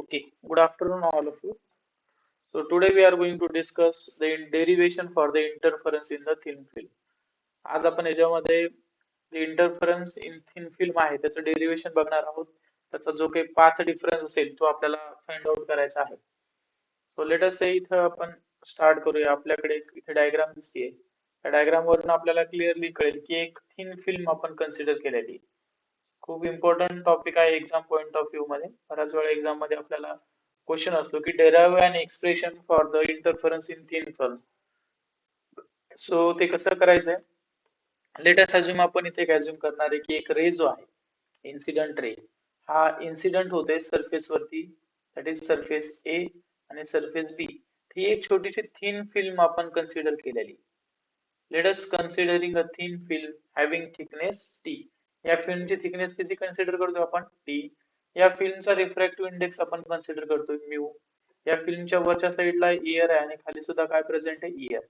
Okay, good afternoon, all of you. So today we are going to discuss the derivation for the interference in the thin film. आज आपण याच्यामध्ये interference in thin film आहे त्याचं derivation बघणार आहोत त्याचा जो काही पाथ डिफरन्स असेल तो आपल्याला फाइंड आउट करायचा आहे सो लेट अस से इथं आपण स्टार्ट करूया आपल्याकडे इथे डायग्राम दिसतीये त्या डायग्राम वरून आपल्याला क्लिअरली कळेल की एक थिन फिल्म आपण कन्सिडर केलेली आहे. खूप इम्पॉर्टंट टॉपिक आहे एक्झाम पॉईंट ऑफ व्ह्यू मध्ये. बऱ्याच वेळा एक्झाममध्ये आपल्याला क्वेश्चन असतो की derive and expression for the interference in thin film so ते कसं करायचंय? लेटेस्ट अज्युम आपण इथे अज्युम करणार आहे की एक रे जो आहे इन्सिडेंट रे हा इन्सिडेंट होतोय सरफेस वरती दॅट इज सरफेस ए आणि सरफेस बी ही एक छोटीशी थिन फिल्म आपण कन्सिडर केलेली. Let's considering a thin film having thickness T या फिल्मची थिकनेस किती कन्सिडर करतो आपण? टी या फिल्मचा रिफ्रॅक्टिव्ह इंडेक्स आपण कन्सिडर करतोय म्यू या फिल्मच्या वरच्या साईडला इयर आहे आणि खाली सुद्धा काय प्रेझेंट आहे? इयर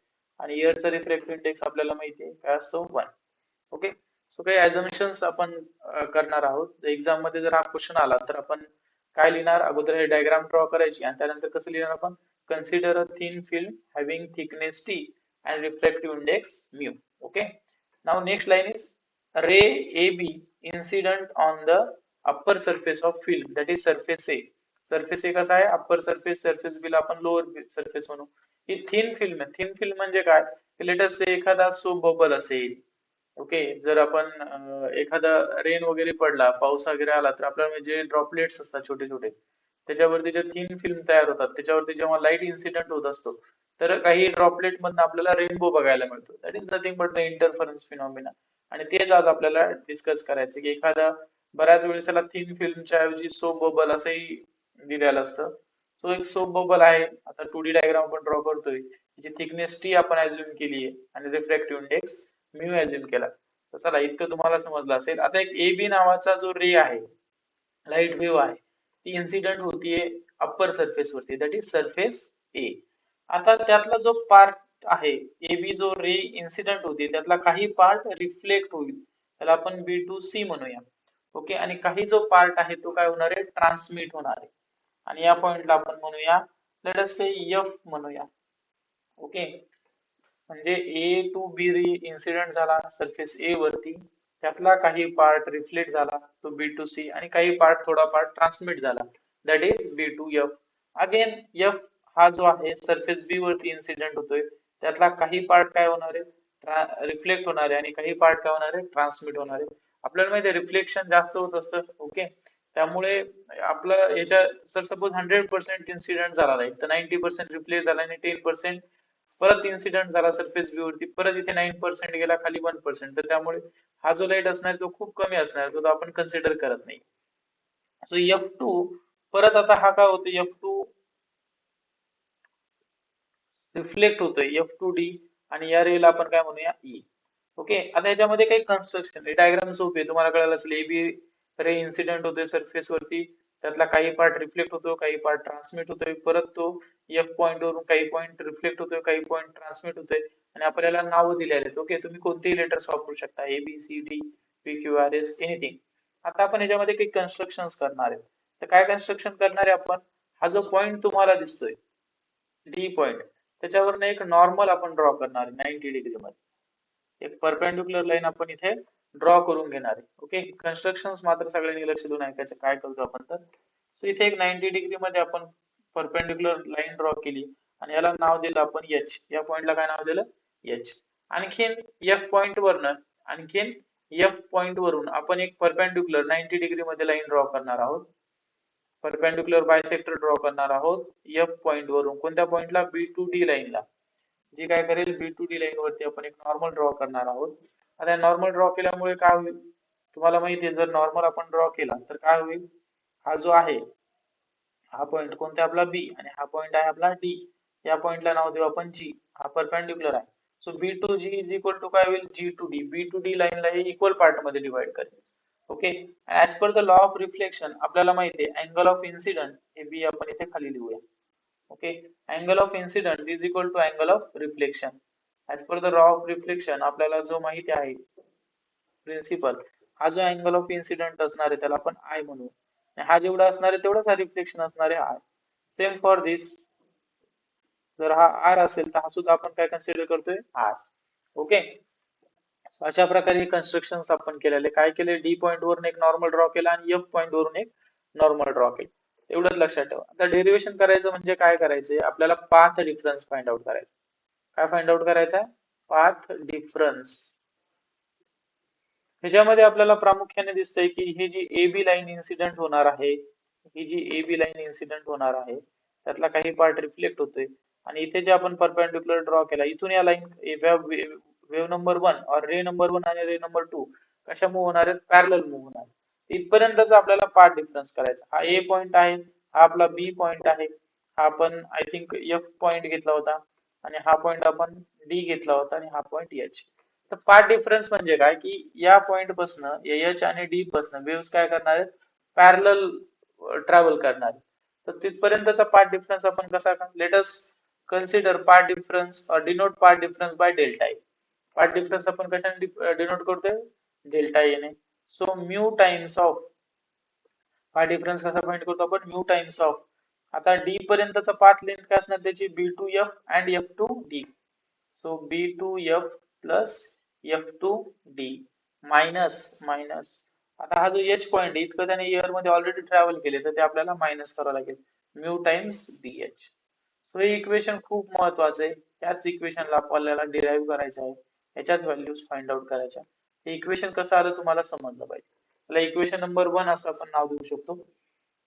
आणि इयरचा रिफ्रॅक्टिव्ह इंडेक्स आपल्याला माहिती आहे. काय असतो? वन ओके सो काही ऍझम्पन्स आपण करणार आहोत. एक्झाममध्ये जर हा क्वेश्चन आला तर आपण काय लिहिणार? अगोदर हे डायग्राम ड्रॉ करायची आणि त्यानंतर कसं लिहिणार आपण? Consider a thin film having thickness T and refractive index mu okay now next line is ray AB incident on the upper surface of film that is surface A. Surface A कसा आहे? Upper surface surface बिल आपण lower surface म्हणू. ही thin film आहे thin film म्हणजे काय? Let's say एखादा सो बबल असेल. ओके जर आपण एखादा रेन वगैरे पडला पाऊस वगैरे आला तर आपल्याला म्हणजे ड्रॉपलेट्स असतात छोटे छोटे त्याच्यावरती जे थिन फिल्म तयार होतात त्याच्यावरती जेव्हा लाइट इन्सिडेंट होत असतो तर काही ड्रॉपलेट मधून आपल्याला रेनबो बघायला मिळतो. That is nothing but the interference phenomena आणि तेच आज आपल्याला डिस्कस करायचं की एखादा बऱ्याच वेळेस त्याला थिन फिल्मच्या ऐवजी सोप बबल असंही दिलेलं असतं. सो एक सोप बबल आहे. आता टू डी डायग्राम आपण ड्रॉ करतोय. जी थिकनेस टी आपण अज्युम केली आहे. आणि रिफ्रॅक्टिव्ह इंडेक्स म्यू अज्युम केला. तर चला इतकं तुम्हाला समजलं असेल. आता एक ए बी नावाचा जो रे आहे लाइट वेव्ह आहे ती इन्सिडेंट होतीये अप्पर सरफेस वरती. दॅट इज सरफेस ए आता त्यातला जो पार्ट आहे. ए बी जो रे इन्सिडेंट होती त्यातला काही पार्ट रिफ्लेक्ट होईल. त्याला आपण बी टू सी म्हणूया. ओके आणि काही जो पार्ट आहे तो काय होणार आहे? ट्रान्समिट होणार आहे. आणि या पॉइंटला आपण म्हणूया लेट अस से एफ म्हणूया. ओके म्हणजे A to B ray incident झाला सरफेस ए वरती. त्यातला काही पार्ट रिफ्लेक्ट झाला तो बी टू सी आणि काही पार्ट थोडा पार्ट ट्रान्समिट झाला. That is B to F again F हा जो आहे सरफेस बी वरती इन्सिडेंट होतोय. त्यातला काही पार्ट काय होणार आहे? रिफ्लेक्ट होणार आहे आणि काही पार्ट काय होणार आहे? ट्रान्समिट होणार आहे. आपल्याला माहिती आहे रिफ्लेक्शन जास्त होत असतं ओके त्यामुळे आपलं याच्या sir suppose hundred percent incident झाला नाही तर नाईन्टी पर्सेंट रिप्लेस झाला आणि टेन पर्सेंट परत इन्सिडेंट झाला सरफेस बी वरती परत इथे नाईन पर्सेंट गेला खाली वन पर्सेंट तर त्यामुळे हा जो लाइट असणार तो खूप कमी असणार तो आपण कन्सिडर करत नाही. सो एफ टू परत आता हा काय होतो? एफ टू रिफ्लेक्ट होतोय एफ टू डी आणि या रेला आपण काय म्हणूया e. ई ओके आता याच्यामध्ये काही कन्स्ट्रक्शन डायग्राम सोपे आहे. तुम्हाला कळलं असेल ए बी रे इन्सिडेंट होतोय सरफेस वरती. त्यातला काही पार्ट रिफ्लेक्ट होतो काही पार्ट ट्रान्समिट होतोय. परत तो एफ पॉइंट वरून काही पॉइंट रिफ्लेक्ट होतोय काही पॉइंट ट्रान्समिट होतोय. आणि आपल्याला नावं दिलेले आहेत. ओके तुम्ही कोणतेही लेटर्स वापरू शकता. A B C D P Q R S anything आता आपण याच्यामध्ये काही कन्स्ट्रक्शन करणार आहेत. तर काय कन्स्ट्रक्शन करणार आहे आपण? हा जो पॉइंट तुम्हाला दिसतोय डी पॉइंट त्याच्यावरनं एक नॉर्मल आपण ड्रॉ करणार आहे नाईन्टी डिग्री मध्ये. एक परपेंडिक्युलर लाईन आपण इथे ड्रॉ करून घेणार आहे. ओके कन्स्ट्रक्शन मात्र सगळ्यांनी लक्ष देऊन ऐकायचं काय करतो आपण तर? सो इथे एक नाईन्टी डिग्री मध्ये आपण परपेंडिक्युलर लाईन ड्रॉ केली आणि याला नाव दिलं आपण एच या पॉइंटला काय नाव दिलं? एच आणखीन एफ पॉइंट वरनं आणखीन एफ पॉइंट वरून आपण एक परपेंडिक्युलर नाईन्टी डिग्री मध्ये लाईन ड्रॉ करणार आहोत. परपेंडिक्युलर बायसेक्टर ड्रॉ करणार आहोत. एफ पॉइंट वरून. कोणत्या पॉइंटला बी टू डी लाईनला जी काय करेल बी टू डी लाईन वरती आपण एक नॉर्मल ड्रॉ करणार आहोत. आता नॉर्मल ड्रॉ केल्यामुळे काय होईल? तुम्हाला माहिती आहे जर नॉर्मल आपण ड्रॉ केला तर काय होईल? हा जो आहे हा पॉइंट कोणता? आपला बी आणि हा पॉइंट आहे आपला डी या पॉइंटला नाव देऊ आपण जी हा परपेंडिक्युलर आहे. So B to G is equal to काय होईल? G to D B to D लाईनला हे इक्वल पार्टमध्ये डिवाइड करेल. Okay as per the law of reflection आहे अँगल ऑफ़ इन्सिडंट हे बी आपण इथे खाली लिहूया. Okay angle of incident is equal to angle of reflection as per the law of reflection आपल्याला जो माहिती आहे प्रिन्सिपल हा जो अँगल ऑफ़ इन्सिडंट असणार आहे, त्याला आय म्हणू. हा तेवढाच हा रिफ्लेक्शन असणार आहे आर सेम फॉर दिस जर हा आर तर हा सुद्धा आपण काय कन्सिडर आर ओके अशा प्रकारे कन्स्ट्रक्शन आपण केलेले. काय केले? डी पॉईंट वरून एक नॉर्मल ड्रॉ केला आणि एफ पॉईंट वरून एक नॉर्मल ड्रॉ केला. एवढंच लक्षात ठेवा. आता डेरिव्हेशन करायचं म्हणजे काय करायचंय? आपल्याला पाथ डिफरन्स फाइंड आउट करायचं. काय फाइंड आउट करायचा पाथ डिफरन्स ह्याच्यामध्ये आपल्याला प्रामुख्याने दिसतंय की ही जी ए बी लाईन इन्सिडेंट होणार आहे ही जी ए बी लाईन इन्सिडेंट होणार आहे त्यातला काही पार्ट रिफ्लेक्ट होतोय. आणि इथे जे आपण परपेंडिक्युलर ड्रॉ केला इथून या लाईन वेव्ह नंबर वन और रे नंबर वन आणि रे नंबर टू कशा मूव्ह होणार आहेत? पॅरल मूव्ह होणार इथपर्यंतच आपल्याला पार्ट डिफरन्स करायचा. हा ए पॉइंट आहे हा आपला बी पॉइंट आहे. हा आपण आय थिंक एफ पॉइंट घेतला होता आणि हा पॉइंट आपण डी घेतला होता आणि हा पॉइंट एच तर पार्ट डिफरन्स म्हणजे काय? की या पॉइंट पासन एच आणि डी पासन वेव्स काय करणार आहेत? पॅरल ट्रॅव्हल करणार तर तिथपर्यंतचा पार्ट डिफरन्स आपण कसा let's consider path difference denote path difference by delta आहे पार्ट डिफरन्स आपण कशाने डिनोट करतोय? डेल्टा ए ने. So mu times of path difference कसा पॉइंट करतो आपण? म्यू टाइम्स ऑफ आता डी पर्यंतचा पाथ लेंथ काय असणार? त्याची B to F and F to D so B to F plus F to D minus minus आता हा जो एच पॉइंट इतकं त्याने इयरमध्ये ऑलरेडी ट्रॅव्हल केले तर ते आपल्याला मायनस करावं लागेल. Mu times B H so हे इक्वेशन खूप महत्वाचं आहे. त्याच इक्वेशनला आपल्याला डिराईव्ह करायचं आहे. याच्याच व्हॅल्यूज फाइंड आउट करायच्या. हे इक्वेशन कसं आलं तुम्हाला समजलं पाहिजे. त्याला इक्वेशन नंबर वन असं आपण नाव देऊ शकतो.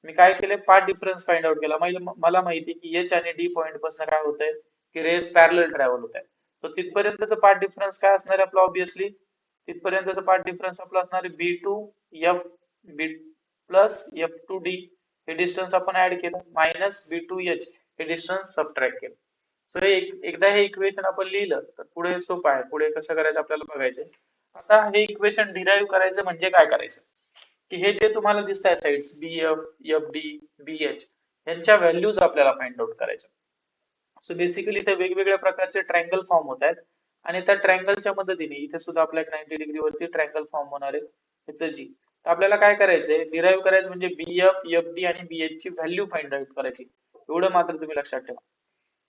मी काय केले पार्ट डिफरन्स फाइंड आउट केला. मला माहिती की एच आणि डी पॉईंटपासून काय होत आहे की रेस पॅरल ट्रॅव्हल होत आहे तर तिथपर्यंतच पार्ट डिफरन्स काय असणार आहे आपलं ऑब्विसली तिथपर्यंतच पार्ट डिफरन्स आपलं असणार आहे B to F B plus F to D हे डिस्टन्स आपण ऍड केलं. मायनस बी टू एच हे डिस्टन्स सबट्रॅक्ट केलं. सो एक एकदा हे इक्वेशन आपण लिहिलं तर पुढे सोपं आहे. पुढे कसं करायचं आपल्याला बघायचं आता हे इक्वेशन डिराईव्ह करायचं म्हणजे काय करायचं? की हे जे तुम्हाला दिसत आहे sides B F F D B H यांच्या व्हॅल्यूज आपल्याला फाइंड आउट करायच्या सो बेसिकली इथे वेगवेगळ्या प्रकारचे ट्रँगल फॉर्म होत आहेत. आणि त्या ट्रँगलच्या मदतीने इथे सुद्धा आपल्या नाईन्टी डिग्री वरती ट्रँगल फॉर्म होणार आहे. ह्याचं जी तर आपल्याला काय करायचंय? डिराईव्ह करायचं म्हणजे बी एफ एफ डी आणि बी एच ची व्हॅल्यू फाइंड आउट करायची. एवढं मात्र तुम्ही लक्षात ठेवा.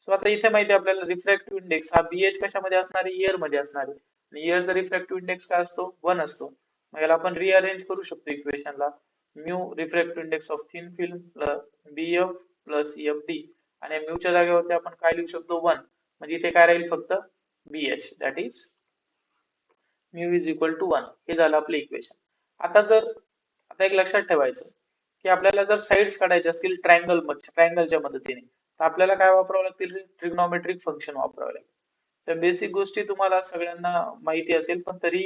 सो आता इथे माहिती आपल्याला रिफ्रॅक्टिव्ह इंडेक्स हा बीएच कशामध्ये असणार आहे? इयरमध्ये असणार आहे. इयरचा रिफ्रॅक्टिव्ह इंडेक्स काय असतो? वन असतो. मग याला आपण रिअरेंज करू शकतो इक्वेशनला mu refractive index of thin film B F plus F D आणि म्यूच्या जागेवरती आपण काय लिहू शकतो? वन म्हणजे इथे काय राहील फक्त? B H that is mu is equal to one हे झालं आपलं इक्वेशन आता जर आता एक लक्षात ठेवायचं की आपल्याला जर साईड्स काढायचे असतील ट्रँगल ट्रँगलच्या मदतीने तर आपल्याला काय वापरावं लागतील? ट्रिग्नॉमेट्रिक फंक्शन वापरावं लागेल. त्या बेसिक गोष्टी तुम्हाला सगळ्यांना माहिती असेल पण तरी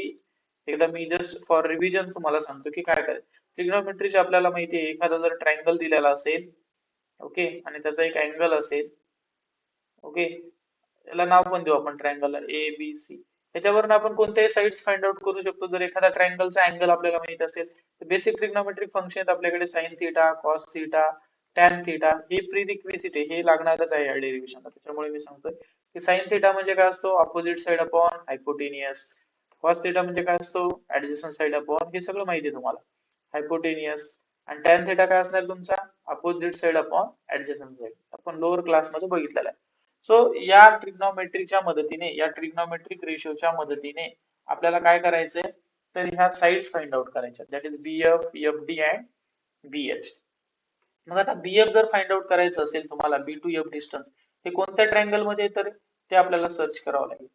एकदा मी जस्ट फॉर रिव्हिजन तुम्हाला सांगतो की काय करायचं. ट्रिग्नोमेट्रीची आपल्याला माहिती आहे एखादा जर ट्रायंगल दिलेला असेल ओके आणि त्याचा एक अँगल असेल ओके याला नाव पण देऊ आपण ट्रायंगल ए बी सी त्याच्यावरून आपण कोणत्याही साईड्स फाइंड आउट करू शकतो. जर एखादा ट्रायंगलचा अँगल आपल्याला माहीत असेल तर बेसिक ट्रिग्नॉमेट्रिक फंक्शन आपल्याकडे sine theta cos theta tan theta हे प्री आहे हे लागणारच आहे या डेरिव्हेशनला त्याच्यामुळे मी सांगतोय की साइन थिटा म्हणजे काय असतो? Opposite side upon hypotenuse cos theta म्हणजे काय असतो? ऍडजस्टन साइड अपॉन हे सगळं माहिती आहे तुम्हाला. हायपोटेनियस आणि टॅन थिटा काय असणार तुमचा? Opposite side upon adjacent side आपण लोअर क्लासमध्ये बघितलेला आहे. सो या ट्रिग्नॉमेट्रीच्या मदतीने या ट्रिग्नॉमेट्रिक रेशोच्या मदतीने आपल्याला काय करायचंय? तर ह्या साईड्स फाइंड आउट करायच्या. That is B F F D and B H मग आता बीएफ जर फाइंड आउट करायचं असेल तुम्हाला बी टू एफ डिस्टन्स हे कोणत्या ट्रँगलमध्ये तर? ते आपल्याला सर्च करावं लागेल.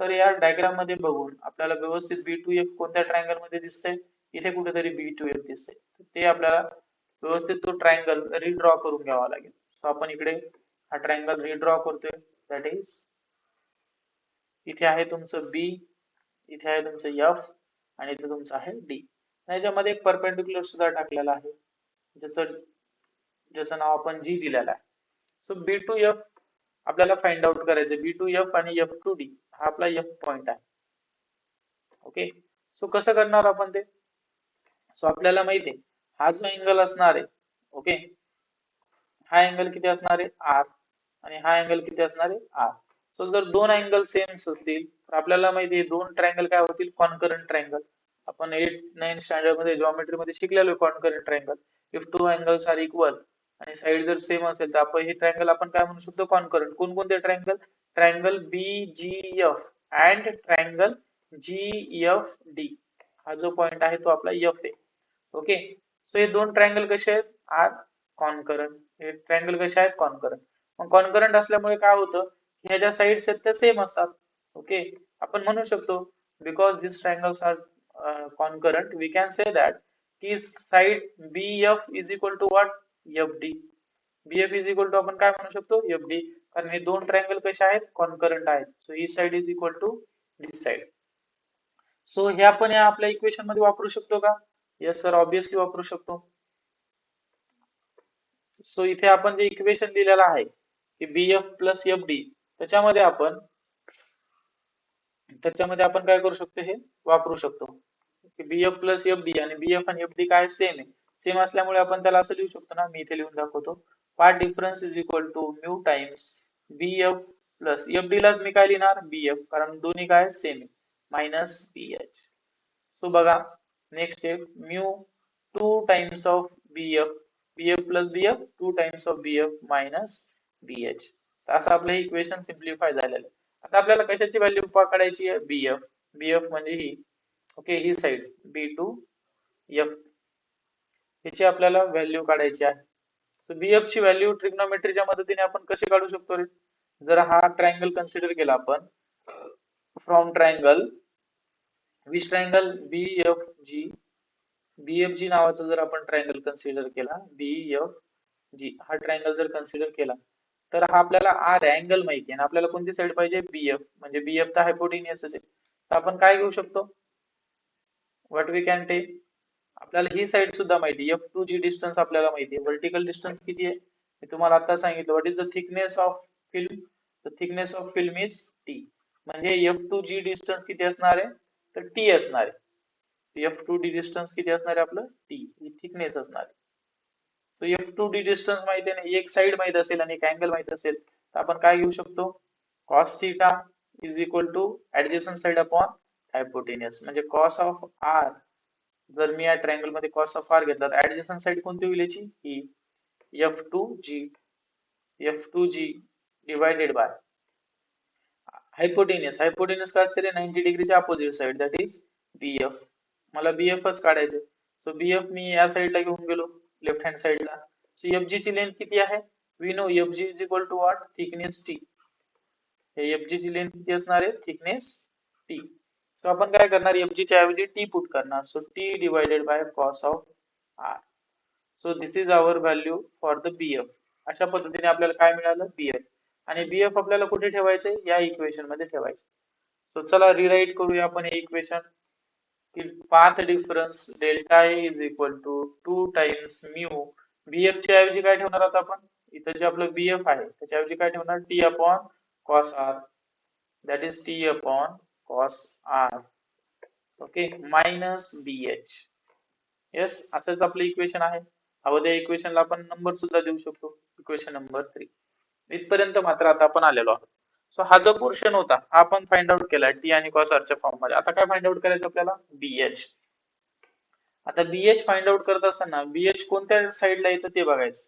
तर या डायग्राममध्ये बघून आपल्याला व्यवस्थित बी टू एफ कोणत्या ट्रायंगलमध्ये दिसतंय? इथे कुठेतरी बी टू एफ दिसतंय. ते आपल्याला व्यवस्थित तो ट्रायंगल रिड्रॉ करून घ्यावा लागेल. सो आपण इकडे हा ट्रायंगल रिड्रॉ करतोय. दॅट इज इथे आहे तुमचं बी इथे आहे तुमचं एफ आणि इथे तुमचं आहे डी याच्यामध्ये एक परपेंडिक्युलर सुद्धा टाकलेला आहे. ज्याचं ज्याचं नाव आपण जी दिलेलं आहे. सो बी टू एफ आपल्याला फाइंड आउट करायचं बी टू एफ आणि एफ टू डी हा आपला एफ पॉइंट आहे. ओके सो कसं करणार आपण ते? सो आपल्याला माहिती आहे हा जो अँगल असणार आहे ओके हा अँगल किती असणार आहे? आर आणि हा अँगल किती असणार आहे? आर सो जर दोन अँगल सेम्स असतील तर आपल्याला माहिती आहे दोन ट्रँगल काय होतील? कॉन्करंट ट्रँगल आपण एट नाईन स्टँडर्डमध्ये जॉमेट्री मध्ये शिकलेलो congruent triangle if two angles are equal आणि साईड जर सेम असेल तर आपण हे ट्रायंगल आपण काय म्हणू शकतो? कॉन्करंट कोणकोणते triangle triangle B G F and triangle G F D हा जो पॉइंट आहे तो आपला एफ आहे ओके सो हे दोन ट्रायंगल कसे आहेत? आर कॉनकरंट हे ट्रायंगल कसे आहेत? कॉनकरंट मग कॉनकरंट असल्यामुळे काय होतं? ह्या ज्या साईड्स आहेत त्या सेम असतात. ओके आपण म्हणू शकतो because this triangles are congruent we can say that की side B F is equal to what F D B F is equal to आपण काय म्हणू शकतो? एफ डी कारण हे दोन ट्रायंगल कसे आहेत? कॉन्करंट आहेत. So he side is equal to this side so हे आपण या आपल्या इक्वेशनमध्ये वापरू शकतो का? यस सर ऑब्विसली वापरू शकतो. सो इथे आपण जे इक्वेशन दिलेलं आहे की B F plus F D त्याच्यामध्ये आपण त्याच्यामध्ये आपण काय करू शकतो हे? वापरू शकतो. B F plus F D आणि बी एफ आणि एफ डी काय सेम आहे? सेम असल्यामुळे आपण त्याला असं लिहू शकतो ना मी इथे लिहून दाखवतो. Path difference is equal to mu times B F plus F D लाच मी काय लिहिणार? बी एफ कारण दोन्ही काय? Same minus B H so बघा next step mu two times of B F B F plus B F two times of B F minus B H असं आपलं हे इक्वेशन सिम्प्लिफाय झालेलं आहे. आता आपल्याला कशाची व्हॅल्यू पकडायची आहे? बी एफ बी एफ म्हणजे ही ओके ही साइड बी टू एफ ह्याची आपल्याला व्हॅल्यू काढायची आहे. तर बी एफ ची व्हॅल्यू ट्रिग्नोमेट्रीच्या मदतीने आपण कशी काढू शकतो रे? जर हा ट्रायंगल कन्सिडर केला आपण. From triangle which triangle B F G B F G नावाचा जर आपण ट्रायंगल कन्सिडर केला बी एफ जी हा ट्रायंगल जर कन्सिडर केला तर हा आपल्याला आर अँगल माहिती आहे आणि आपल्याला कोणती साईड पाहिजे? बी एफ म्हणजे बी एफ तर हायपोटिनियस आहे. तर आपण काय घेऊ शकतो? व्हॉट वी कॅन टेक आपल्याला ही साईड सुद्धा माहिती एफ टू जी डिस्टन्स आपल्याला माहिती आहे. व्हर्टिकल डिस्टन्स किती आहे? मी तुम्हाला आता सांगितलं. What is the thickness of film the thickness of film is T म्हणजे एफ टू जी डिस्टन्स किती असणार आहे? तर टी असणार आहे. एफ टू डी डिस्टन्स किती असणार आहे आपलं? टी ही थिकनेस असणार आहे. एफ टू डी डिस्टन्स माहिती आहे ना? एक साइड माहीत असेल आणि एक अँगल माहीत असेल. तर आपण काय घेऊ शकतो? Cos theta is equal to adjacent side upon hypotenuse म्हणजे कॉस ऑफ आर जर मी या ट्रायंगलमध्ये कॉस ऑफ आर घेतला तर ऍडजस्टन साईड कोणती होईल याची? ही F to G F to G divided by hypotenuse hypotenuse काय असते नाईन्टी डिग्रीच्या opposite side that is B F मला बी एफच काढायचं सो बी एफ मी या साईडला घेऊन गेलो लेफ्ट हँड साइडला सो एफ जी ची लेंथ किती आहे? We know F G is equal to what thickness T F G ची लेंथ किती असणार आहे? थिकनेस टी सो आपण काय करणार? एफ च्या ऐवजी टी पुट करणार. So T divided by cos of R so this is our value for the B F अशा पद्धतीने आपल्याला काय मिळालं? बी एफ आणि बी एफ आपल्याला कुठे ठेवायचे या इक्वेशनमध्ये ठेवायचे सो चला रिराईट करूया आपण हे इक्वेशन की path difference delta A is equal to two times mu BF च्या ऐवजी काय ठेवणार आहोत आपण? इथं जे आपलं बीएफ आहे त्याच्याऐवजी काय ठेवणार? T upon cos R that is T upon cos R okay minus B H yes असंच आपलं इक्वेशन आहे. हवं त्या इक्वेशनला आपण नंबर सुद्धा देऊ शकतो. इक्वेशन नंबर थ्री इथपर्यंत मात्र आता आपण आलेलो आहोत. सो हा जो पोर्शन होता हा आपण फाइंड आउट केला टी आणि कॉस आरच्या फॉर्ममध्ये. आता काय फाइंड आउट करायचं आपल्याला? बीएच आता बीएच फाइंड आउट करत असताना बीएच कोणत्या साईडला येतं ते बघायचं.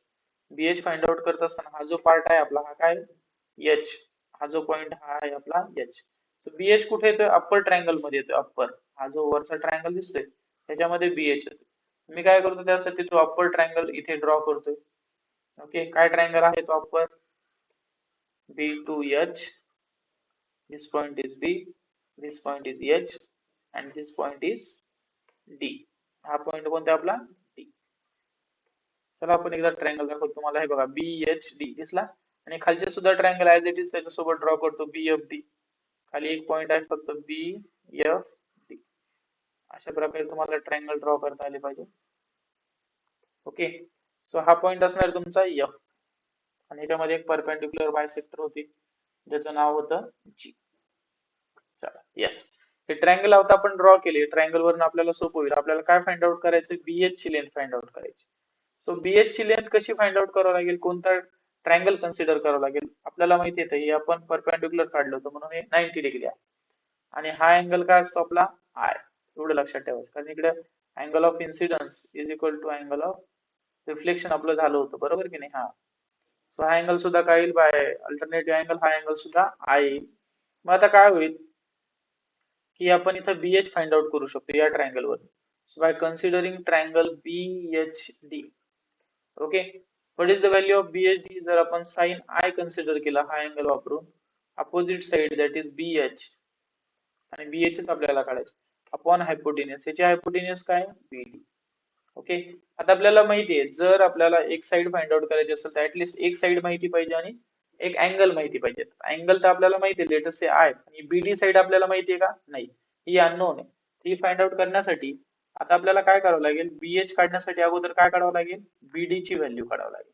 बीएच फाइंड आउट करत असताना हा जो पार्ट आहे आपला हा काय? एच हा जो पॉइंट हा आहे आपला एच बीएच कुठे येतोय? अप्पर ट्रायंगलमध्ये येतोय अप्पर हा जो वरचा ट्रायंगल दिसतोय त्याच्यामध्ये बीएच येतोय. मी काय करतो त्यासाठी तो अप्पर ट्रायंगल इथे ड्रॉ करतोय. ओके काय ट्रायंगल आहे तो upper B to H this point is B this point is H and this point is D हा पॉइंट कोणता आपला? डी चला आपण एकदा ट्रायंगल दाखवतो. तुम्हाला हे बघा बी एच डी दिसला. आणि खालचे सुद्धा ट्रायंगल ऍज इट इज त्याच्यासोबत ड्रॉ करतो बी एफ डी खाली एक पॉइंट आहे फक्त बी एफ डी अशा प्रकारे तुम्हाला ट्रायंगल ड्रॉ करता आले पाहिजे. ओके सो हा पॉइंट असणार तुमचा एफ आणि याच्यामध्ये एक परपेंडिक्युलर बायसेक्टर होती. ज्याचं नाव होतं जी चला येस हे ट्रायंगल आता आपण ड्रॉ केले. ट्रायंगल वरून आपल्याला सोपं होईल. आपल्याला काय फाइंड आउट करायचं? बीएच ची लेंथ फाइंड आउट करायची. सो बीएच ची लेंथ कशी फाइंड आउट करावं लागेल? कोणता ट्रायंगल कन्सिडर करावं लागेल. आपल्याला माहिती येतं हे आपण परपेंडिक्युलर काढलं होतं म्हणून हे नाईन्टी डिग्री आहे. आणि हा अँगल काय असतो आपला? आय एवढं लक्षात ठेवायचं कारण इकडे angle of incidence is equal to angle of reflection आपलं झालं होतं बरोबर की नाही? हा. सो हा अँगल सुद्धा काय येईल बाय? अल्टरनेटिव्ह अँगल हा अँगल सुद्धा आय येईल. मग आता काय होईल? की आपण इथं बी एच फाइंड आउट करू शकतो या ट्रायंगलवर so by considering triangle B H D okay what is the value of B H D जर आपण साइन आय कन्सिडर केला हा अँगल वापरून opposite side that is B H आणि बी एच आपल्याला काढायचे. अपॉन हायपोटेनियस याची हायपोटेनियस काय? बी डी ओके आता आपल्याला माहिती आहे जर आपल्याला एक साइड फाइंड आउट करायची असेल तर ऍटलिस्ट एक साइड माहिती पाहिजे आणि एक अँगल माहिती पाहिजे. अँगल तर आपल्याला माहिती आहे लेटेस्ट आय आणि बी डी साइड आपल्याला माहिती आहे का? नाही. ही अननोन आहे. ती फाइंड आउट करण्यासाठी आता आपल्याला काय करावं लागेल? बीएच काढण्यासाठी अगोदर काय काढावं लागेल? बीडी ची व्हॅल्यू काढावं लागेल.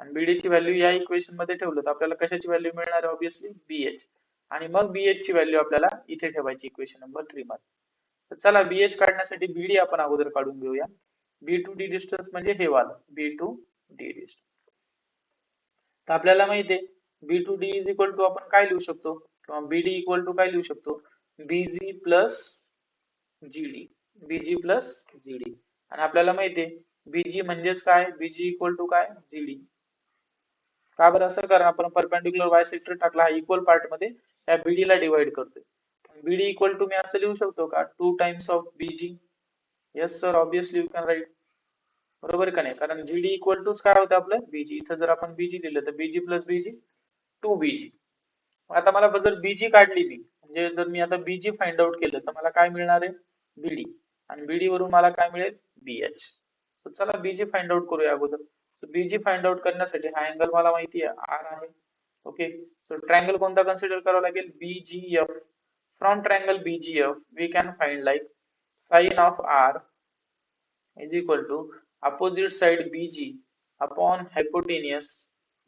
आणि बीडी ची व्हॅल्यू या इक्वेशनमध्ये ठेवलं तर आपल्याला कशाची व्हॅल्यू मिळणार आहे ऑब्विसली बीएच आणि मग बीएच ची व्हॅल्यू आपल्याला इथे ठेवायची इक्वेशन नंबर थ्री मध्ये. तर चला बीएच काढण्यासाठी बीडी आपण अगोदर काढून घेऊया. बी टू डी डिस्टन्स म्हणजे हे वाला. बी टू डी डिस्टन्स तर आपल्याला माहिती आहे B to D is equal to आपण काय लिहू शकतो? किंवा बीडी इक्वल टू काय लिहू शकतो? BG plus G D BG plus GD आणि आपल्याला माहिती आहे बीजी म्हणजेच काय? बीजी इक्वल टू काय? जीडी का बरं? असं कारण आपण परपेंडिक्युलर बायसेक्टर टाकला हा इक्वल पार्टमध्ये त्या बीडी ला डिवाइड करतोय. बीडी इक्वल टू मी असं लिहू शकतो का? Two times of BG yes sir obviously you can write बरोबर का नाही? कारण जीडी इक्वल टूच काय होतं आपलं? बीजी इथं जर आपण बीजी लिहिलं तर BG plus BG two BG आता मला जर बीजी काढली मी म्हणजे जर मी आता बीजी फाइंड आउट केलं तर मला काय मिळणार आहे? बीडी आणि बीडी वरून मला काय मिळेल? बीएच चला बीजी फाइंड आउट करूया अगोदर. सो बीजी फाइंड आउट करण्यासाठी हा अँगल मला माहिती आहे आर आहे. ओके सो ट्रायंगल कोणता कन्सिडर करावा लागेल? BGF from triangle BGF we can find like sine of R is equal to opposite side BG upon hypotenuse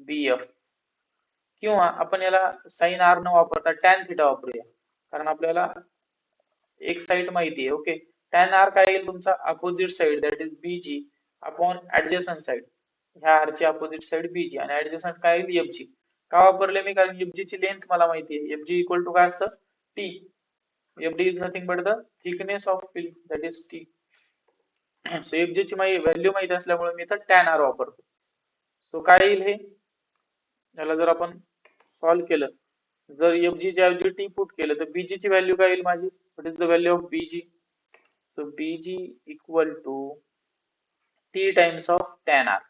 BF किंवा आपण याला साइन आर न वापरता टॅन थिटा वापरूया. कारण आपल्याला एक साइड माहिती आहे ओके टॅन आर काय येईल तुमचा? Opposite side that is BG upon adjacent side ह्या आरची अपोजिट साइड बीजी आणि ऍडजस्टंट काय येईल? एफजी का वापरले मी? कारण एफजी ची लेंथ मला माहिती आहे. एफजी इक्वल टू काय असतं? T FD is nothing but the thickness of film that is T so FG ची व्हॅल्यू माहिती असल्यामुळे मी इथं टॅन आर वापरतो. सो काय येईल हे? याला जर आपण सॉल्व्ह केलं जर एफजी च्या ऐवजी टी पुट केलं तर बीजी ची व्हॅल्यू काय येईल माझी? What is the value of BG so BG equal to T times of tan R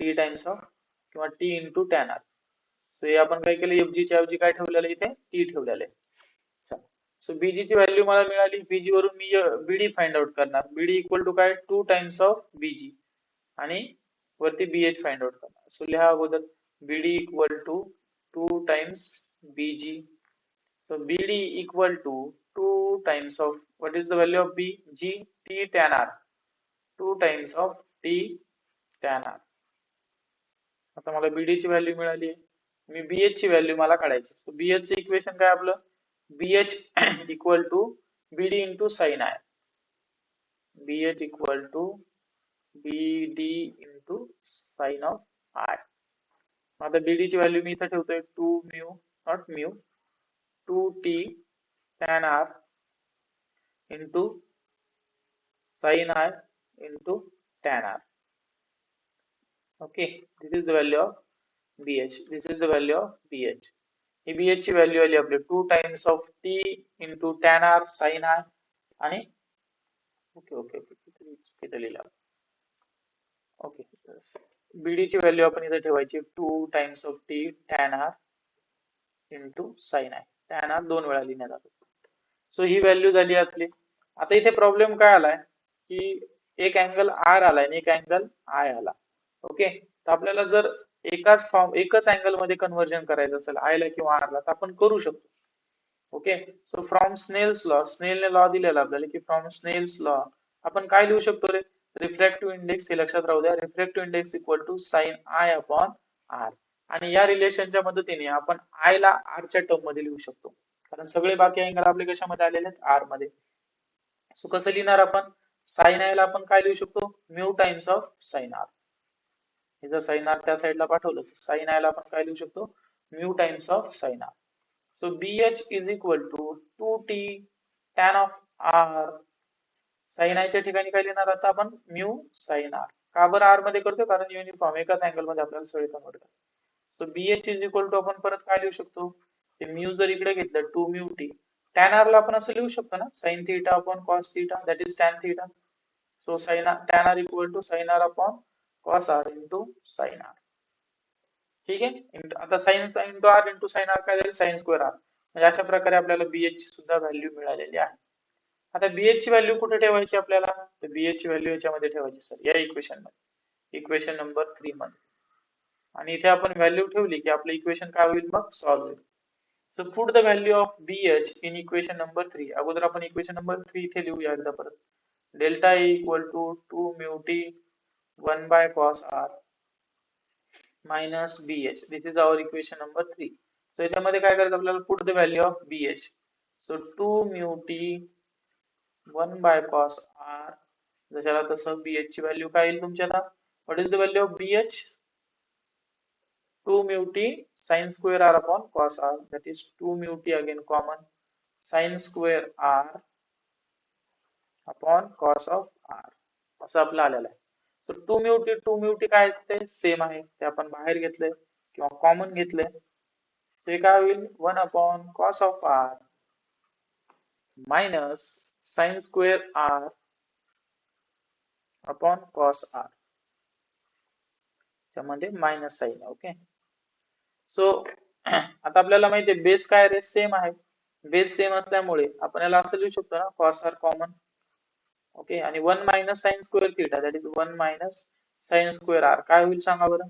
T times of किंवा T into tan R so हे आपण काय केलं? एफजी च्या ऐवजी काय ठेवलेलं इथे? टी ठेवलेलं आहे. सो बीजी ची व्हॅल्यू मला मिळाली. बीजी वरून मी बीडी फाइंड आउट करणार. बीडी इक्वल टू काय? टू टाइम्स ऑफ बीजी आणि वरती बीएच फाइंड आउट करणार. सो लिहा अगोदर. BD equal to two times BG so BD equal to two times of what is the value of B G T tan R two times of T tan R आता मला BD ची value मिळाली. मी BH ची value मला काढायची. So BH चे equation काय आपलं? BH equal to BD into sin I. BH equal to BD into sin of I आता BD ची व्हॅल्यू मी इथं ठेवतोय two mu not mu two T tan R into sine r into tan R okay this is the value of BH. This is the value of BH. ही B ची value आली आपली two times of T into tan R sine R आणि okay okay तिथे लिहिलं? Okay BD ची value आपण इथे ठेवायची two times of T tan R into sine I tan R दोन वेळा लिहिण्यात आलं. सो ही व्हॅल्यू झाली आपली. आता इथे प्रॉब्लेम काय आलाय? की एक अँगल आर आलाय आणि एक अँगल आय आला. ओके तर आपल्याला जर एकाच फॉर्म एकच अँगलमध्ये कन्व्हर्जन करायचं असेल आयला किंवा आरला तर आपण करू शकतो. Okay so from Snell's law स्नेलने law दिलेला आपल्याला की फ्रॉम स्नेल्स लॉ आपण काय लिहू शकतो रे? रिफ्रॅक्टिव्ह इंडेक्स हे लक्षात राहू द्या. Refractive index equal to sine I upon R आणि या रिलेशनच्या मदतीने आपण आय ला आरच्या टर्ममध्ये लिहू शकतो. कारण सगळे बाकी अँगल आपले कशामध्ये आलेले आहेत? आरमध्ये. सो कसं लिहिणार आपण? साईन आयला आपण काय लिहू शकतो? Mu times of sine R हे जर साईन आर त्या साईडला पाठवलं साईन आयला आपण काय लिहू शकतो? Mu times of sine R so B H is equal to two T tan of R sine आयच्या ठिकाणी काय लिहिणार आता आपण? म्यू साईन आर का बरं आरमध्ये करतो कारण युनिफॉर्म एकाच अँगलमध्ये आपल्याला सगळे convert so B H is equal to आपण परत काय लिहू शकतो? ते म्यू जर इकडे घेतलं two mu t tan r ला आपण असं लिहू शकतो ना? Sine theta upon cos theta that is tan theta so sine tan r equal to sine r upon cos r into sine r ठीक आहे? आता sine into r into sine r काय झालं? साइन स्क्वेअर आर म्हणजे अशा प्रकारे आपल्याला BH ची सुद्धा व्हॅल्यू मिळालेली आहे. आता बीएच ची व्हॅल्यू कुठे ठेवायची आपल्याला? तर बीएच ची व्हॅल्यू याच्यामध्ये ठेवायची सर या इक्वेशनमध्ये. इक्वेशन नंबर थ्री मध्ये. आणि इथे आपण व्हॅल्यू ठेवली की आपलं इक्वेशन काय होईल मग? सॉल्व्ह होईल. So put the value of BH in equation number three अगोदर आपण इक्वेशन नंबर थ्री इथे लिहूया एकदा परत. Delta A equal to two mu t one by cos r minus B H this is our equation number three so याच्यामध्ये काय करायचं आपल्याला? Put the value of B H so two mu t one by cos r जशाला तसं B H ची value काय येईल तुमच्या आता what is the value of B H two mu t sine square r upon cos r that is two mu t again common sine square r upon cos of r असं आपलं आलेलं आहे. तर to म्यूटी to म्यूटी काय ते same आहे. ते आपण बाहेर घेतले किंवा कॉमन घेतले ते काय होईल? One upon cos of r minus sine square r upon cos r त्यामध्ये मायनस साइन ओके सो आता आपल्याला माहिती आहे बेस काय रे सेम आहे. बेस सेम असल्यामुळे आपण याला असं लिहू शकतो ना कॉस आर कॉमन ओके आणि one minus sine square theta that is one minus sine square r काय होईल सांगा बरं?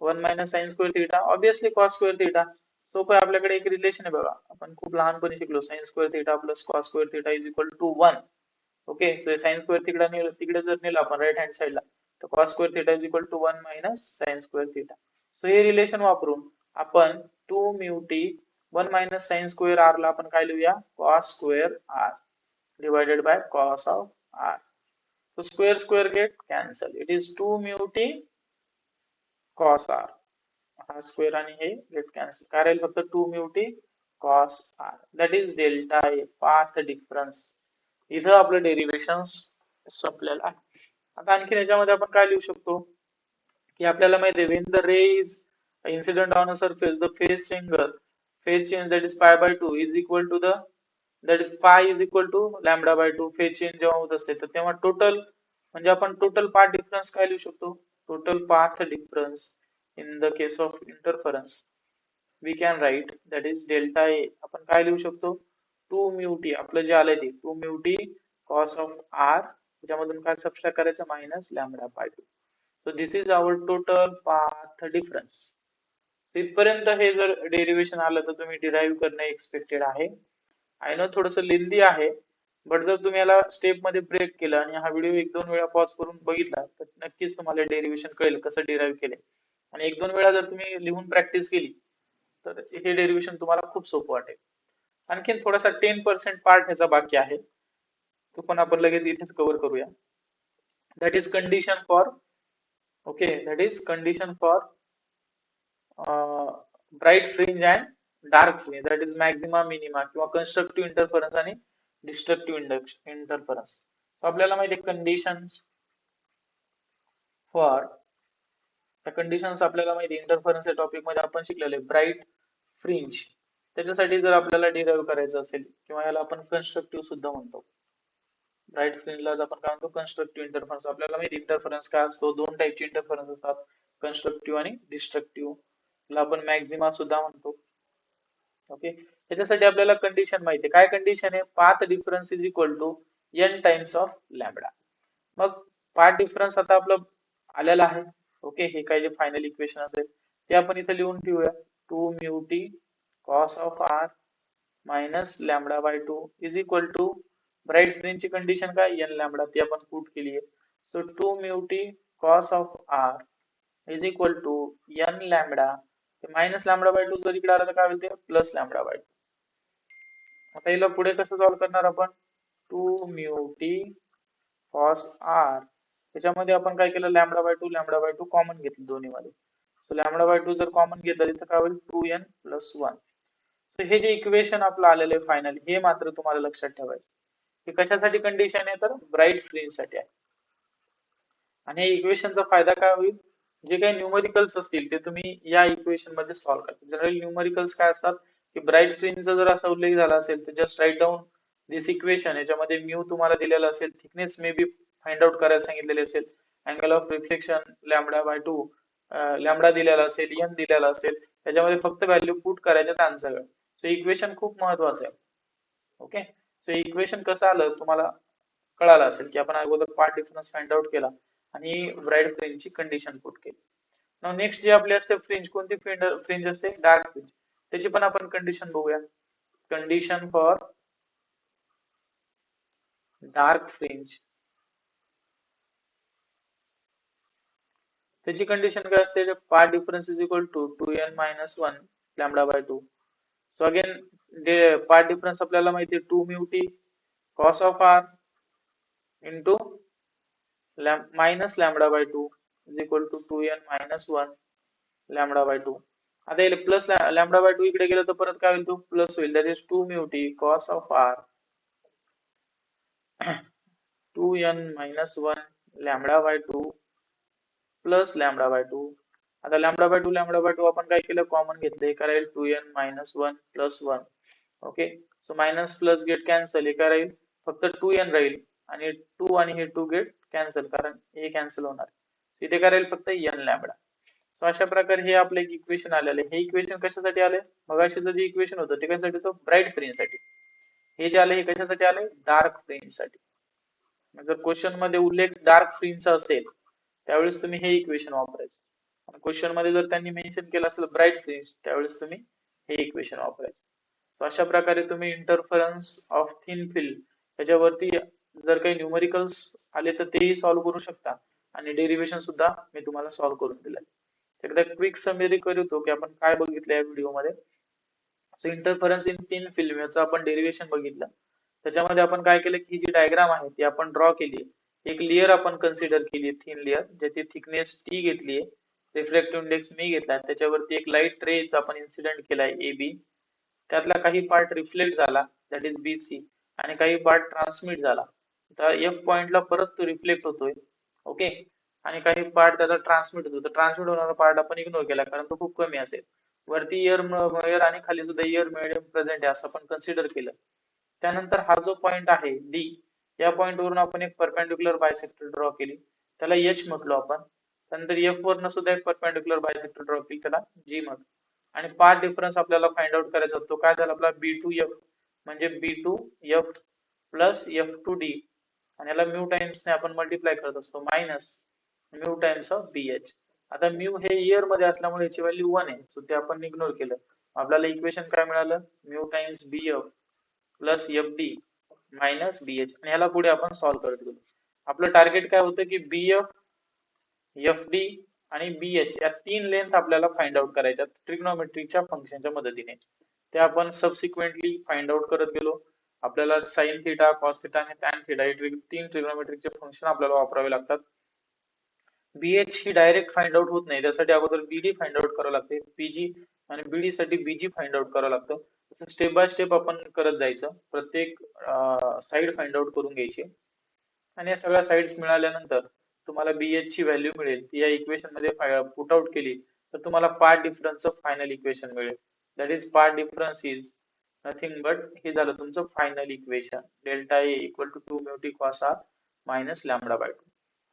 One minus sine square theta obviously cos square theta पण आपल्याकडे एक रिलेशन आहे बघा. आपण खूप लहानपणी शिकलो. Sine square theta plus cos square theta is equal to one okay so square square theta तिकडे जर नेलं आपण राईट हँड साईडला तर cos square theta is equal to one minus sine square theta so हे रिलेशन वापरून आपण two mu t one minus sine square r ला आपण काय लिहूया? Cos square r divided by cos of r square square get cancel it is two 2 cos r हा square आणि हे गेट कॅन्सल काय राहील फक्त two mu t cos r that is delta A path difference इथं आपलं derivation संपलेलं आहे. आता आणखी याच्यामध्ये आपण काय लिहू शकतो? की आपल्याला माहिती आहे when the ray is incident on a surface, the phase changer phase change that is pi by two is equal to the that is pi is equal to lambda by two phase change जेव्हा होत असते तर तेव्हा total म्हणजे आपण total path difference काय लिहू शकतो? Total path difference in the case of interference we can write that is delta A आपण काय लिहू शकतो? टू म्यूटी आपलं जे आलंय ते two mu t cos of r त्याच्यामधून काय सबस्ट्रॅक्ट करायचं? Minus lambda by two so this is our total path difference तिथपर्यंत हे जर डेरिव्हेशन आलं तर तुम्ही डिराईव्ह करणे एक्सपेक्टेड आहे. आय नो थोडस लेंदी आहे बट जर तुम्ही याला स्टेपमध्ये ब्रेक केलं आणि हा व्हिडिओ एक दोन वेळा पॉज करून बघितला तर नक्कीच तुम्हाला डेरिव्हेशन कळेल कसं डिराईव्ह केले आणि एक दोन वेळा जर तुम्ही लिहून प्रॅक्टिस केली तर हे डेरिव्हेशन तुम्हाला खूप सोपं वाटेल. आणखीन थोडासा टेन पर्सेंट पार्ट ह्याचा बाकी आहे. तो पण आपण लगेच इथेच कव्हर करूया. That is condition for okay that is condition for bright fringe and dark fringe that is maxima minima किंवा कन्स्ट्रक्टिव्ह इंटरफरन्स आणि डिस्ट्रक्टिव्ह इंटरफरन्स आपल्याला माहिती आहे कंडिशन्स फॉर त्या कंडिशन्स आपल्याला माहिती इंटरफरन्स या टॉपिकमध्ये आपण शिकलेले ब्राईट फ्रिंज त्याच्यासाठी जर आपल्याला डिराईव्ह करायचं असेल किंवा याला आपण कन्स्ट्रक्टिव्ह सुद्धा म्हणतो. ब्राईट फ्रिंजला आपण काय म्हणतो कन्स्ट्रक्टिव्ह इंटरफरन्स आपल्याला माहिती इंटरफरन्स काय असतो? दोन टाईपचे इंटरफरन्स असतात. कन्स्ट्रक्टिव्ह आणि डिस्ट्रक्टिव्ह आपण मॅक्झिमा सुद्धा म्हणतो. ओके त्याच्यासाठी आपल्याला कंडिशन माहिती आहे काय कंडिशन आहे? Path difference is equal to n times of lambda मग पाथ डिफरन्स आता आपलं आलेलं आहे. ओके हे काय जे फायनल इक्वेशन असेल ते आपण इथे लिहून ठेवूया. Two mu t cos of r minus lambda by two is equal to bright फ्रेंडची condition काय? एन लॅमडा ती आपण पुट केली आहे. So two mu t cos of r is equal to n lambda minus lambda by two जर इकडे आलं तर काय होईल ते? प्लस लॅमडा बाय टू आता याला पुढे कसं सॉल्व्ह करणार आपण? Two mu t cos r त्याच्यामध्ये आपण काय केलं? Lambda by two lambda by two common घेतलं दोन्ही मध्ये सो लॅमडा बाय टू जर कॉमन घेतलं तिथं काय होईल? Two n plus one so हे जे इक्वेशन आपलं आलेलं आहे फायनल हे मात्र तुम्हाला लक्षात ठेवायचं. हे कशासाठी कंडिशन आहे? तर ब्राईट फ्रेंजसाठी आहे. आणि हे इक्वेशनचा फायदा काय होईल? जे काही न्यूमरिकल्स असतील ते तुम्ही या इक्वेशनमध्ये सॉल्व्ह करता जनरल न्यूमरिकल्स काय असतात? की ब्राईट फ्रिंजचा जर असा उल्लेख झाला असेल तर just write down this equation याच्यामध्ये म्यू तुम्हाला दिलेला असेल thickness may be find out करायला सांगितलेले असेल. Angle of reflection lambda by two lambda दिलेला असेल यन दिलेला असेल. त्याच्यामध्ये फक्त व्हॅल्यू पुट करायच्या आन्सर सो इक्वेशन खूप महत्वाचं आहे. ओके सो इक्वेशन कसं आलं? तुम्हाला कळालं असेल की आपण अगोदर पार्ट डिफरन्स फाइंड आउट केला. आणि ब्राईड फ्रिंजची कंडिशन पुट केली. नेक्स्ट जे आपली असते फ्रिंज कोणती फ्रिंज असते? डार्क फ्रिंज त्याची पण आपण कंडिशन बघूया. कंडिशन फॉर डार्क फ्रिंज त्याची कंडिशन काय असते? Path difference is equal to two n minus one lambda by two so again path difference आपल्याला माहिती आहे two mu t cos of r into minus lambda by two is equal to two n minus one lambda by two आता येईल plus lambda by to इकडे गेलं तर परत काय होईल तो? प्लस होईल. That is two mu t cos of r two n minus one lambda by two plus lambda by two आता lambda by two lambda by two आपण काय केलं? कॉमन घेतलं. एका राहील two n minus one plus one okay so minus plus get cancel एका राहील. फक्त टू एन राहील. आणि टू आणि हे टू गेट कॅन्सल कारण हे कॅन्सल होणार. इथे काय राहील फक्त एन लॅमडा सो अशा प्रकारे हे आपलं एक इक्वेशन आलेलं आहे. हे इक्वेशन कशासाठी आले मगाशीचं जे इक्वेशन होतं ते कशासाठी होतं? ब्राईट फ्रेंजसाठी हे जे आले हे कशासाठी आले डार्क फ्रेंजसाठी जर क्वेश्चनमध्ये उल्लेख डार्क फ्रेंजचा असेल त्यावेळेस तुम्ही हे इक्वेशन वापरायचं. क्वेश्चनमध्ये जर त्यांनी मेन्शन केलं असेल ब्राईट फ्रेंज त्यावेळेस तुम्ही हे इक्वेशन वापरायचं. अशा प्रकारे तुम्ही इंटरफरन्स ऑफ थिन फिल्ड त्याच्यावरती जर काही न्यूमरिकल्स आले तर तेही सॉल्व्ह करू शकता. आणि डेरिवेशन सुद्धा मी तुम्हाला सॉल्व्ह करून दिलंय. एकदा क्विक समेरी करतो की आपण काय बघितलं या व्हिडिओमध्ये so interference in thin film याचं आपण डेरिवेशन बघितलं. त्याच्यामध्ये आपण काय केलं की जी डायग्राम आहे ती आपण ड्रॉ केली एक लेअर आपण कन्सिडर केली थिन लेअर ज्याची थिकनेस टी घेतली आहे. रिफ्लेक्टिव्ह इंडेक्स मी घेतला त्याच्यावरती एक लाइट रेज आपण इन्सिडेंट केलाय ए बी त्यातला काही पार्ट रिफ्लेक्ट झाला दॅट इज बी सी आणि काही पार्ट ट्रान्समिट झाला. तर एफ पॉइंटला परत तो रिफ्लेक्ट होतोय. ओके आणि काही पार्ट त्याचा ट्रान्समिट होतो. तर ट्रान्समिट होणारा पार्ट आपण इग्नोर केला कारण तो खूप कमी असेल. वरती इयर इयर आणि खाली सुद्धा इयर मिडियम प्रेझेंट आहे असं आपण कन्सिडर केलं. त्यानंतर हा जो पॉइंट आहे डी या पॉइंटवरून आपण एक परपेंडिक्युलर बायसेक्टर ड्रॉ केली. त्याला एच म्हटलो आपण. त्यानंतर एफ वरनं सुद्धा एक परपेंडिक्युलर बायसेक्टर ड्रॉ केली त्याला जी म्हटलं. आणि पार्ट डिफरन्स आपल्याला फाइंड आउट करायचा तो काय झाला आपला? बी टू एफ म्हणजे B to F plus F to D आणि याला म्यू टाइम्स ने आपण मल्टिप्लाय करत असतो minus mu times of B H आता म्यू हे इयरमध्ये असल्यामुळे याची व्हॅल्यू वन आहे. सो ते आपण इग्नोर केलं. आपल्याला इक्वेशन काय मिळालं? Mu times B F plus F D minus B H आणि ह्याला पुढे आपण सॉल्व्ह करत गेलो. आपलं टार्गेट काय होतं की बी एफ एफ डी आणि बी एच या तीन लेंथ आपल्याला फाइंड आउट करायच्या ट्रिग्नॉमेट्रीच्या फंक्शनच्या मदतीने. ते आपण सबसिक्वेंटली फाइंड आउट करत गेलो. आपल्याला साईन थिटा कॉस थिटा आणि टॅन थिटा हे तीन ट्रिग्नोमेट्रिकचे फंक्शन आपल्याला वापरावे लागतात. बीएच ही डायरेक्ट फाइंड आउट होत नाही. त्यासाठी अगोदर बीडी फाइंड आउट करावं लागते. पीजी आणि बीडी साठी बीजी फाइंड आउट करावं लागतं. स्टेप बाय स्टेप आपण करत जायचं. प्रत्येक साईड फाइंड आउट करून घ्यायची. आणि या सगळ्या साईड्स मिळाल्यानंतर तुम्हाला बीएच ची व्हॅल्यू मिळेल. ती या इक्वेशनमध्ये पुट आउट केली तर तुम्हाला पार्ट डिफरन्स फायनल इक्वेशन मिळेल. That is path difference is nothing but हे झालं तुमचं final equation delta A equal to two mu t cos r minus lambda by two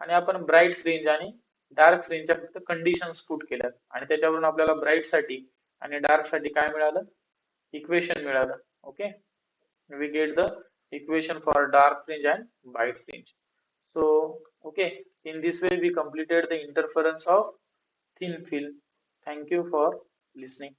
आणि आपण ब्राईट फ्रिंज आणि डार्क फ्रिंजच्या फक्त कंडिशन्स पुट केल्यात. आणि त्याच्यावरून आपल्याला ब्राईटसाठी आणि डार्कसाठी काय मिळालं? इक्वेशन मिळालं. Okay we get the equation for dark fringe and white fringe so okay in this way we completed the interference of thin film thank you for listening